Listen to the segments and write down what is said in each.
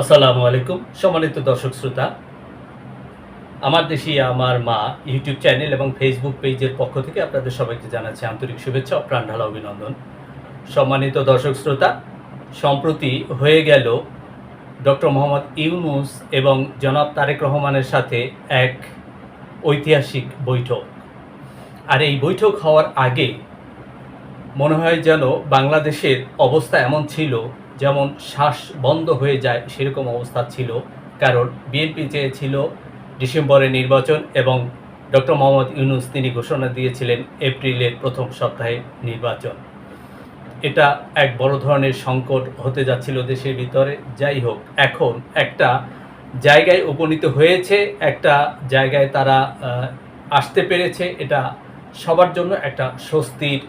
আসসালামু আলাইকুম, সম্মানিত দর্শক শ্রোতা। আমার দেশি আমার মা ইউটিউব চ্যানেল এবং ফেসবুক পেজের পক্ষ থেকে আপনাদের সবাইকে জানাচ্ছি আন্তরিক শুভেচ্ছা ও প্রাণঢালা অভিনন্দন। সম্মানিত দর্শক শ্রোতা, সম্প্রতি হয়ে গেল ডক্টর মোহাম্মদ ইউনুস এবং জনাব তারেক রহমানের সাথে এক ঐতিহাসিক বৈঠক। আর এই বৈঠক হওয়ার আগে মনে হয় যেন বাংলাদেশের অবস্থা এমন ছিল যেমন শ্বাস বন্ধ হয়ে যায় সেরকম অবস্থা ছিল। কারণ বিএনপি চেয়েছিল ডিসেম্বরে নির্বাচন এবং ডক্টর মোহাম্মদ ইউনুস তিনি ঘোষণা দিয়েছিলেন এপ্রিলের প্রথম সপ্তাহে নির্বাচন। এটা এক বড় ধরনের সংকট হতে যাচ্ছিল দেশের ভিতরে। যাই হোক, এখন একটা জায়গায় উপনীত হয়েছে, একটা জায়গায় তারা আসতে পেরেছে। এটা সবার জন্য একটা স্বস্তির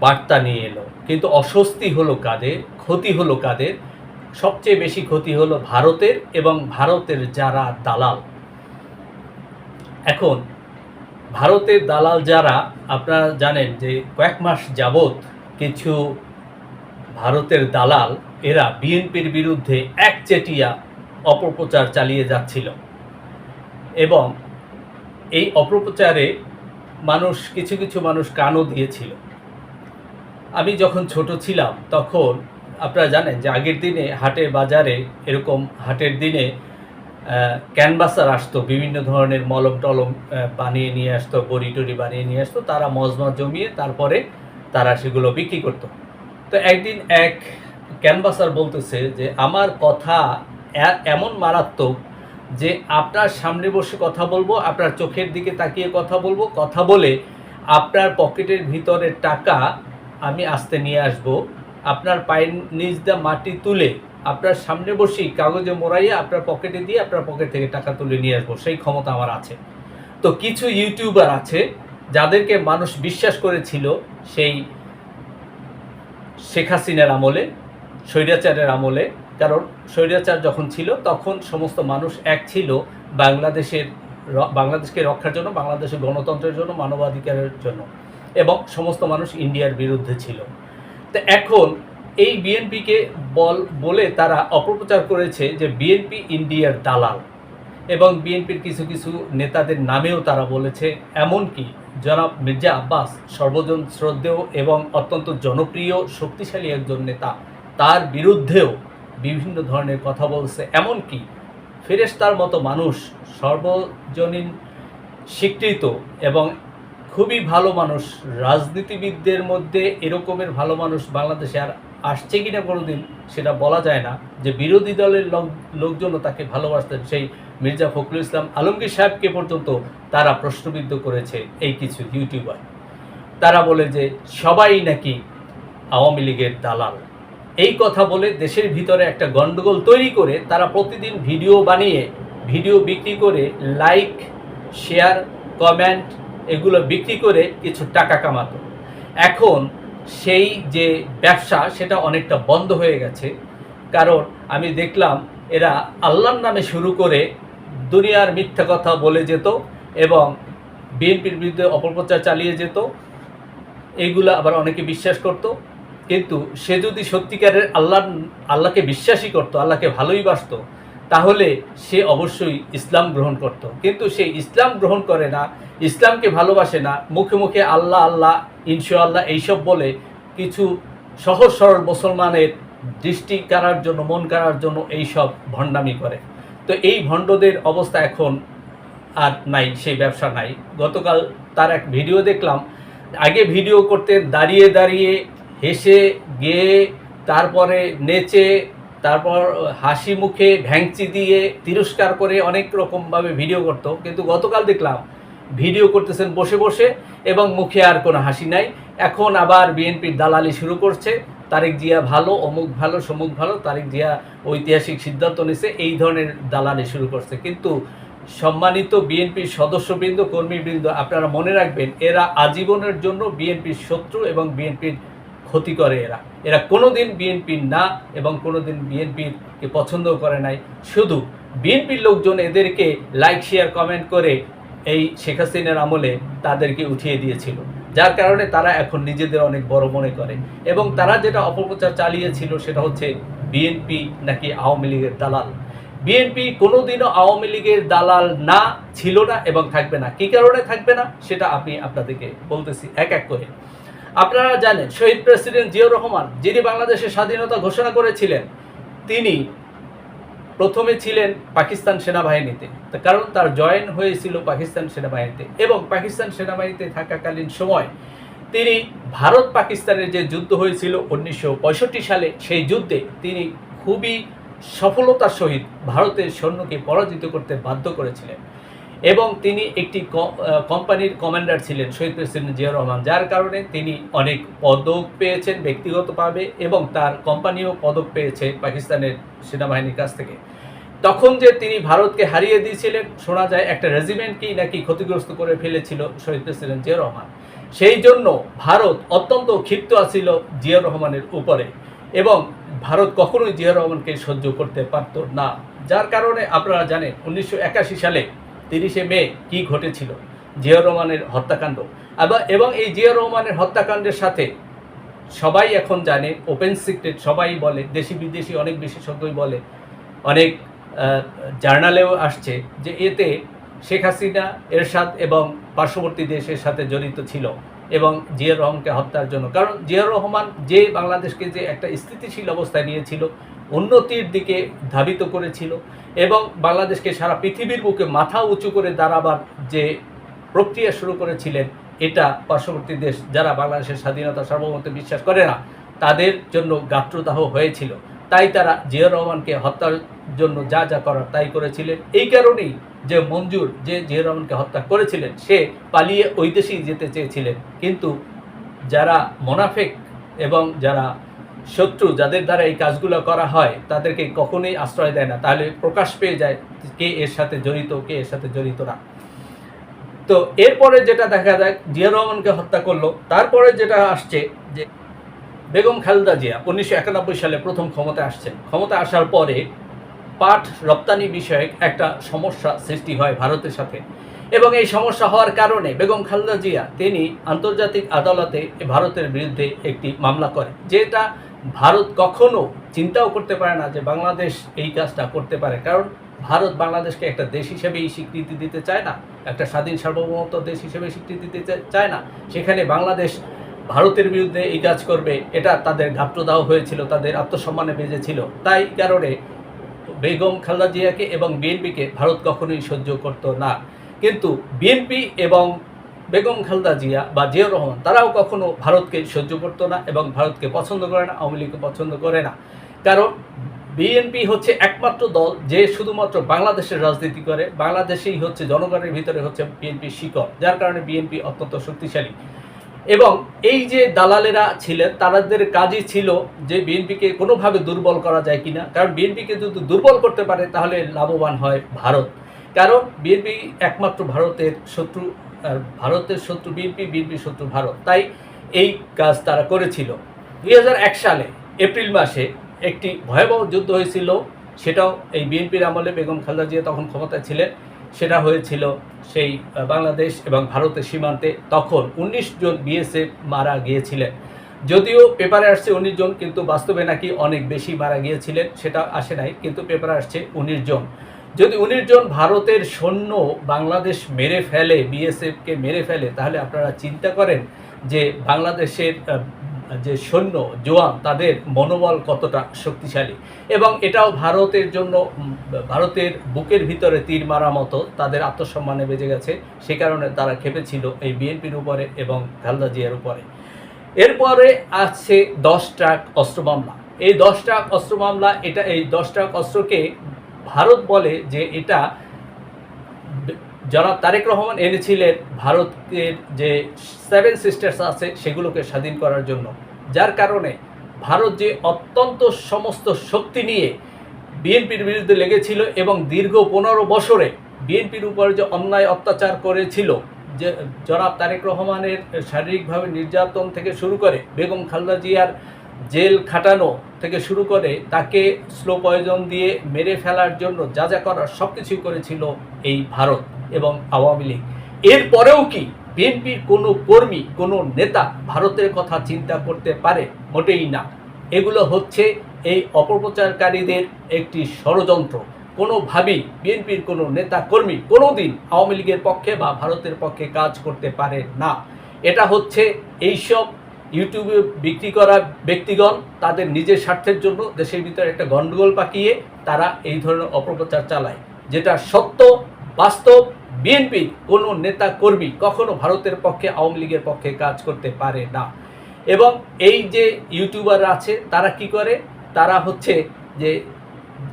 বার্তা নিয়ে এলো। কিন্তু অস্বস্তি হলো কাদের? ক্ষতি হলো কাদের? সবচেয়ে বেশি ক্ষতি হলো ভারতের এবং ভারতের যারা দালাল। এখন, ভারতের দালাল যারা, আপনারা জানেন যে কয়েক মাস যাবৎ কিছু ভারতের দালাল, এরা বিএনপির বিরুদ্ধে একচেটিয়া অপপ্রচার চালিয়ে যাচ্ছিল। এবং এই অপপ্রচারে মানুষ, কিছু কিছু মানুষ কানও দিয়েছিল। আমি যখন ছোট ছিলাম, তখন আপনারা জানেন যে আগের দিনে হাটে বাজারে এরকম হাটের দিনে ক্যানভাসার আসতো, বিভিন্ন ধরনের মলম টলম বানিয়ে নিয়ে আসতো, বড়ি টড়ি বানিয়ে নিয়ে আসতো, তারা মজমা জমিয়ে তারপরে তারা সেগুলো বিক্রি করতো। তো একদিন এক ক্যানভাসার বলতেছে যে, আমার কথা এমন মারাত্মক যে আপনার সামনে বসে কথা বলব, আপনার চোখের দিকে তাকিয়ে কথা বলব, কথা বলে আপনার পকেটের ভিতরের টাকা আমি আস্তে নিয়ে আসব। আপনার পায়ের নিচ দিয়ে মাটি তুলে আপনার সামনে বসেই কাগজে মোড়াইয়ে আপনার পকেটে দিয়ে আপনার পকেট থেকে টাকা তুলে নিয়ে আসব। সেই ক্ষমতা আমার আছে। তো কিছু ইউটিউবার আছে যাদেরকে মানুষ বিশ্বাস করেছিল সেই শেখ হাসিনার আমলে, স্বৈরাচারের আমলে। কারণ স্বৈরাচার যখন ছিল তখন সমস্ত মানুষ এক ছিল বাংলাদেশের বাংলাদেশকে রক্ষার জন্য, বাংলাদেশের গণতন্ত্রের জন্য, মানবাধিকারের জন্য। এবং সমস্ত মানুষ ইন্ডিয়ার বিরুদ্ধে ছিল। তো এখন এই বিএনপিকে বল, বলে তারা অপপ্রচার করেছে যে বিএনপি ইন্ডিয়ার দালাল এবং বিএনপির কিছু কিছু নেতাদের নামেও তারা বলেছে, এমনকি জনাব মির্জা আব্বাস সর্বজন শ্রদ্ধেয় এবং অত্যন্ত জনপ্রিয়, শক্তিশালী একজন নেতা, তার বিরুদ্ধেও বিভিন্ন ধরনের কথা বলছে। এমনকি ফেরেশতার মতো মানুষ সর্বজনীন স্বীকৃত এবং খুবই ভালো মানুষ। রাজনীতিবিদদের মধ্যে এরকমের ভালো মানুষ বাংলাদেশে আর আসছে কিনা কোনোদিন সেটা বলা যায় না। যে বিরোধী দলের লোক, লোকজনও তাকে ভালোবাসতেন সেই মির্জা ফখরুল ইসলাম আলমগীর সাহেবকে পর্যন্ত তারা প্রশ্নবিদ্ধ করেছে এই কিছু ইউটিউবার। তারা বলে যে সবাই নাকি আওয়ামী লীগের দালাল। এই কথা বলে দেশের ভিতরে একটা গন্ডগোল তৈরি করে তারা প্রতিদিন ভিডিও বানিয়ে, ভিডিও বিক্রি করে লাইক শেয়ার কমেন্ট এগুলো বিক্রি করে কিছু টাকা কামাতো। এখন সেই যে ব্যবসা, সেটা অনেকটা বন্ধ হয়ে গেছে। কারণ আমি দেখলাম এরা আল্লাহর নামে শুরু করে দুনিয়ার মিথ্যা কথা বলে যেত এবং বিএনপির বিরুদ্ধে অপপ্রচার চালিয়ে যেত। এইগুলো আবার অনেকে বিশ্বাস করত। কিন্তু সে যদি সত্যিকারের আল্লাহ আল্লাহকে বিশ্বাসই করত, আল্লাহকে ভালোই বাসত তাহলে সে অবশ্যই ইসলাম গ্রহণ করত। কিন্তু সে ইসলাম গ্রহণ করে না, ইসলামকে ভালোবাসে না, মুখে মুখে আল্লাহ আল্লাহ, ইনশাআল্লাহ এইসব বলে কিছু সহজ সরল মুসলমানের দৃষ্টি কারার জন্য, মন কারার জন্য এইসব ভণ্ডামি করে। তো এই ভণ্ডদের অবস্থা এখন আর নাই, সেই ব্যবসা নাই। গতকাল তার এক ভিডিও দেখলাম। আগে ভিডিও করতে দাঁড়িয়ে দাঁড়িয়ে, হেসে, গেয়ে, তারপরে নেচে তারপর হাসি মুখে ভ্যাংচি দিয়ে তিরস্কার করে অনেক রকমভাবে ভিডিও করতো। কিন্তু গতকাল দেখলাম ভিডিও করতেছেন বসে বসে এবং মুখে আর কোনো হাসি নাই। এখন আবার বিএনপির দালালি শুরু করছে। তারেক জিয়া ভালো, অমুক ভালো, সমুক ভালো, তারেক জিয়া ঐতিহাসিক সিদ্ধান্ত নিছে এই ধরনের দালালি শুরু করছে। কিন্তু সম্মানিত বিএনপির সদস্যবৃন্দ, কর্মীবৃন্দ, আপনারা মনে রাখবেন, এরা আজীবনের জন্য বিএনপির শত্রু এবং বিএনপির ক্ষতি করে এরা। এরা কোনোদিন বিএনপির না এবং কোনোদিন বিএনপিরকে পছন্দ করে নাই। শুধু বিএনপির লোকজন এদেরকে লাইক শেয়ার কমেন্ট করে এই শেখ হাসিনার আমলে তাদেরকে উঠিয়ে দিয়েছিল। যার কারণে তারা এখন নিজেদের অনেক বড় মনে করে। এবং তারা যেটা অপপ্রচার চালিয়েছিল সেটা হচ্ছে বিএনপি নাকি আওয়ামী লীগের দালাল। বিএনপি কোনোদিনও আওয়ামী লীগের দালাল না, ছিল না এবং থাকবে না। কী কারণে থাকবে না সেটা আমি আপনাদেরকে বলতেছি এক এক করে। আপনারা জানেন, শহীদ প্রেসিডেন্ট জিয়াউর রহমান, যিনি বাংলাদেশের স্বাধীনতা ঘোষণা করেছিলেন, তিনি প্রথমে ছিলেন পাকিস্তান সেনাবাহিনীতে। কারণ তার জয়েন হয়েছিল পাকিস্তান সেনাবাহিনীতে এবং পাকিস্তান সেনাবাহিনীতে থাকাকালীন সময় তিনি ভারত পাকিস্তানের যে যুদ্ধ হয়েছিল উনিশশো পঁয়ষট্টি সালে, সেই যুদ্ধে তিনি খুবই সফলতার সহিত ভারতের সৈন্যকে পরাজিত করতে বাধ্য করেছিলেন। এবং তিনি একটি কোম্পানির কমান্ডার ছিলেন, শহীদ প্রেসিডেন্ট জিয়াউর রহমান। যার কারণে তিনি অনেক পদক পেয়েছেন ব্যক্তিগতভাবে এবং তার কোম্পানিও পদক পেয়েছে পাকিস্তানের সেনাবাহিনীর কাছ থেকে। তখন যে তিনি ভারতকে হারিয়ে দিয়েছিলেন, শোনা যায় একটা রেজিমেন্টকেই নাকি ক্ষতিগ্রস্ত করে ফেলেছিল শহীদ প্রেসিডেন্ট জিয়াউর রহমান। সেই জন্য ভারত অত্যন্ত ক্ষিপ্ত আছিল জিয়াউর রহমানের উপরে এবং ভারত কখনোই জিয়াউর রহমানকে সহ্য করতে পারত না। যার কারণে আপনারা জানেন, উনিশশো একাশি সালে তিরিশে মে কি ঘটেছিল? জিয়াউর রহমানের হত্যাকাণ্ড। আবার এবং এই জিয়াউর রহমানের হত্যাকাণ্ডের সাথে সবাই এখন জানে ওপেন সিক্রেট সবাই বলে, দেশি বিদেশি অনেক বিশেষজ্ঞই বলে, অনেক জার্নালেও আসছে যে এতে শেখ হাসিনা, এরশাদ এবং পার্শ্ববর্তী দেশের সাথে জড়িত ছিল এবং জিয়াউর রহমানকে হত্যার জন্য। কারণ জিয়াউর রহমান যে বাংলাদেশকে যে একটা স্থিতিশীল অবস্থায় নিয়েছিল উন্নতির দিকে ধাবিত করেছিল এবং বাংলাদেশকে সারা পৃথিবীর বুকে মাথা উঁচু করে দাঁড়াবার যে প্রক্রিয়া শুরু করেছিলেন, এটা পার্শ্ববর্তী দেশ যারা বাংলাদেশের স্বাধীনতা সার্বভৌমত্বে বিশ্বাস করে না, তাদের জন্য গাত্রদাহ হয়েছিল। তাই তারা জিয়াউর রহমানকে হত্যার জন্য যা যা করার তাই করেছিলেন। এই কারণেই যে মঞ্জুর, যে জিয়াউর রহমানকে হত্যা করেছিলেন, সে পালিয়ে ওই দেশেই যেতে চেয়েছিলেন। কিন্তু যারা মোনাফেক এবং যারা শত্রু যাদের দ্বারা এই কাজগুলো করা হয়, তাদেরকে কখনোই আশ্রয় দেয় না। তাহলে প্রকাশ পেয়ে যায় কে এর সাথে জড়িত, কে এর সাথে জড়িত না। তো এরপরে যেটা দেখা যায়, জিয়া রহমানকে হত্যা করল। তারপরে যেটা আসছে যে বেগম খালেদা জিয়া উনিশশো একানব্বই সালে প্রথম ক্ষমতায় আসছেন। ক্ষমতা আসার পরে পাট রপ্তানি বিষয়ক একটা সমস্যা সৃষ্টি হয় ভারতের সাথে। এবং এই সমস্যা হওয়ার কারণে বেগম খালেদা জিয়া, তিনি আন্তর্জাতিক আদালতে ভারতের বিরুদ্ধে একটি মামলা করে যেটা ভারত কখনো চিন্তাও করতে পারে না যে বাংলাদেশ এই কাজটা করতে পারে। কারণ ভারত বাংলাদেশকে একটা দেশ হিসেবেই স্বীকৃতি দিতে চায় না, একটা স্বাধীন সার্বভৌমত্ব দেশ হিসেবে স্বীকৃতি দিতে চায় না। সেখানে বাংলাদেশ ভারতের বিরুদ্ধে এই কাজ করবে, এটা তাদের ঘাপ্রদাহ হয়েছিল, তাদের আত্মসম্মানে বেজেছিল। তাই কারণে বেগম খালেদা জিয়াকে এবং বিএনপিকে ভারত কখনোই সহ্য করত না। কিন্তু বিএনপি এবং বেগম খালদা জিয়া বা জিয়াউর রহমান, তারাও কখনো ভারতকে সহ্য করতো না এবং ভারতকে পছন্দ করে না, আওয়ামী লীগকে পছন্দ করে না। কারণ বিএনপি হচ্ছে একমাত্র দল যে শুধুমাত্র বাংলাদেশের রাজনীতি করে, বাংলাদেশেই হচ্ছে জনগণের ভিতরে হচ্ছে বিএনপির শিকড়, যার কারণে বিএনপি অত্যন্ত শক্তিশালী। এবং এই যে দালালেরা ছিলেন, তাদের কাজই ছিল যে বিএনপিকে কোনোভাবে দুর্বল করা যায় কিনা। কারণ বিএনপিকে যদি দুর্বল করতে পারে, তাহলে লাভবান হয় ভারত। কারণ বিএনপি একমাত্র ভারতের শত্রু ভারতের শত্রু বিএনপি বিএনপির শত্রু ভারত। তাই এই কাজ তারা করেছিল। দুই হাজার এক সালে, এপ্রিল মাসে একটি ভয়াবহ যুদ্ধ হয়েছিল। সেটাও এই বিএনপির আমলে বেগম খালেদা জিয়া তখন ক্ষমতায় ছিলেন। সেটা হয়েছিল সেই বাংলাদেশ এবং ভারতের সীমান্তে। তখন উনিশ জন বিএসএফ মারা গিয়েছিলেন। যদিও পেপারে আসছে উনিশ জন, কিন্তু বাস্তবে নাকি অনেক বেশি মারা গিয়েছিলেন, সেটা আসে নাই। কিন্তু পেপারে আসছে উনিশ জন। যদি উনিশ জন ভারতের সৈন্য বাংলাদেশ মেরে ফেলে বিএসএফকে মেরে ফেলে, তাহলে আপনারা চিন্তা করেন যে বাংলাদেশের যে সৈন্য, জোয়ান, তাদের মনোবল কতটা শক্তিশালী। এবং এটাও ভারতের জন্য ভারতের বুকের ভিতরে তীর মারা মতো তাদের আত্মসম্মানে বেজে গেছে। সে কারণে তারা খেপেছিল এই বিএনপির উপরে এবং খালদা জিয়ার উপরে। এরপরে আছে দশ ট্রাক অস্ত্র মামলা। এই দশ ট্রাক অস্ত্র মামলা, এটা, এই দশ ট্রাক অস্ত্রকে ভারত বলে যে এটা জনাব তারেক রহমান এনেছিলেন ভারতের যে সেভেন সিস্টার্স আছে, সেগুলোকে স্বাধীন করার জন্য। যার কারণে ভারত যে অত্যন্ত সমস্ত শক্তি নিয়ে বিএনপির বিরুদ্ধে লেগেছিল এবং দীর্ঘ পনেরো বছরে বিএনপির উপরে যে অন্যায় অত্যাচার করেছিল, যে জনাব তারেক রহমানের শারীরিকভাবে নির্যাতন থেকে শুরু করে বেগম খালেদা জিয়ার জেল খাটানো থেকে শুরু করে তাকে স্লো পয়জন দিয়ে মেরে ফেলার জন্য যা যা করার সব কিছুই করেছিল এই ভারত এবং আওয়ামী লীগ। এরপরেও কি বিএনপির কোনো কর্মী, কোনো নেতা ভারতের কথা চিন্তা করতে পারে? মোটেই না। এগুলো হচ্ছে এই অপপ্রচারকারীদের একটি ষড়যন্ত্র। কোনোভাবেই বিএনপির কোনো নেতা কর্মী কোনো দিন আওয়ামী লীগের পক্ষে বা ভারতের পক্ষে কাজ করতে পারে না। এটা হচ্ছে এইসব ইউটিউবে বিক্রি করা ব্যক্তিগণ তাদের নিজের স্বার্থের জন্য দেশের ভিতরে একটা গণ্ডগোল পাকিয়ে তারা এই ধরনের অপপ্রচার চালায়। যেটা সত্য, বাস্তব বিএনপি কোনো নেতা কর্মী কখনো ভারতের পক্ষে, আওয়ামী লীগের পক্ষে কাজ করতে পারে না। এবং এই যে ইউটিউবার আছে, তারা কি করে? তারা হচ্ছে যে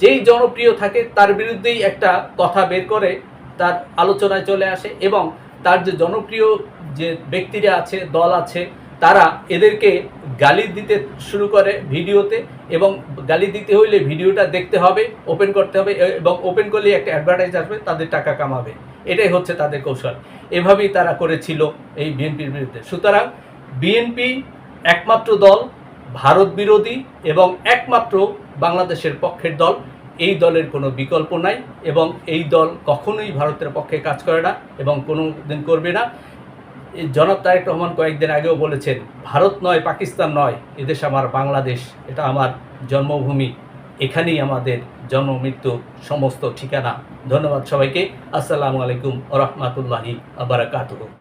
যেই জনপ্রিয় থাকে, তার বিরুদ্ধেই একটা কথা বের করে, তার আলোচনায় চলে আসে এবং তার যে জনপ্রিয় যে ব্যক্তিরা আছে, দল আছে তারা এদেরকে গালি দিতে শুরু করে ভিডিওতে এবং গালি দিতে হইলে ভিডিওটা দেখতে হবে ওপেন করতে হবে এবং ওপেন করলে একটা অ্যাডভার্টাইজ আসবে, তাদের টাকা কামাবে। এটাই হচ্ছে তাদের কৌশল। এভাবেই তারা করেছিল এই বিএনপির বিরুদ্ধে। সুতরাং বিএনপি একমাত্র দল, ভারত বিরোধী এবং একমাত্র বাংলাদেশের পক্ষের দল। এই দলের কোনো বিকল্প নাই এবং এই দল কখনোই ভারতের পক্ষে কাজ করে না এবং কোনো দিন করবে না। জনাব তারেক রহমান কয়েকদিন আগেও বলেছেন, ভারত নয়, পাকিস্তান নয় এদেশ আমার বাংলাদেশ, এটা আমার জন্মভূমি, এখানেই আমাদের জন্ম, মৃত্যু সমস্ত ঠিকানা। ধন্যবাদ সবাইকে। আসসালামু আলাইকুম রহমতুল্লাহি আবরাকাতুহ